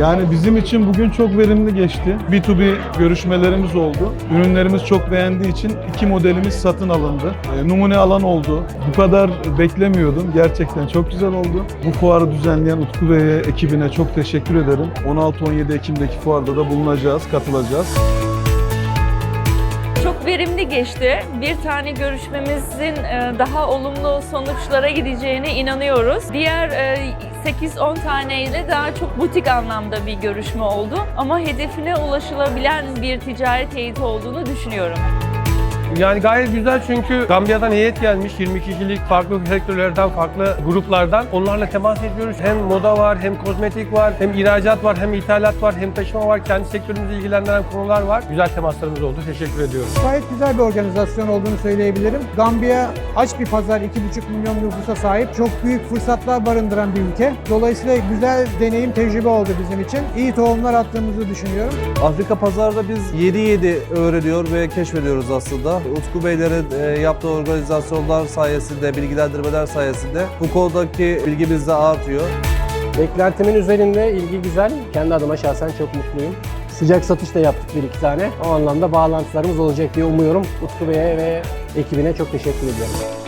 Yani bizim için bugün çok verimli geçti. B2B görüşmelerimiz oldu. Ürünlerimiz çok beğendiği için iki modelimiz satın alındı. E, numune alan oldu. Bu kadar beklemiyordum. Gerçekten çok güzel oldu. Bu fuarı düzenleyen Utku Bey'e, ekibine çok teşekkür ederim. 16-17 Ekim'deki fuarda da bulunacağız, katılacağız. Çok verimli geçti. Bir tane görüşmemizin e, daha olumlu sonuçlara gideceğine inanıyoruz. Diğer e, 8-10 taneyle daha çok butik anlamda bir görüşme oldu. Ama hedefine ulaşılabilen bir ticaret heyeti olduğunu düşünüyorum. Yani gayet güzel çünkü Gambiya'dan heyet gelmiş 22 kişilik farklı sektörlerden, farklı gruplardan. Onlarla temas ediyoruz. Hem moda var, hem kozmetik var, hem ihracat var, hem ithalat var, hem taşıma var. Kendi sektörümüzü ilgilendiren konular var. Güzel temaslarımız oldu. Teşekkür ediyorum. Gayet güzel bir organizasyon olduğunu söyleyebilirim. Gambiya aç bir pazar, 2,5 milyon nüfusa sahip. Çok büyük fırsatlar barındıran bir ülke. Dolayısıyla güzel deneyim, tecrübe oldu bizim için. İyi tohumlar attığımızı düşünüyorum. Afrika pazarda biz 7-7 öğreniyor ve keşfediyoruz aslında. Utku Beylerin e, yaptığı organizasyonlar sayesinde, bilgilendirmeler sayesinde bu konudaki bilgimiz de artıyor. Beklentimin üzerinde ilgi güzel. Kendi adıma şahsen çok mutluyum. Sıcak satış da yaptık bir iki tane. O anlamda bağlantılarımız olacak diye umuyorum. Utku Bey'e ve ekibine çok teşekkür ediyorum.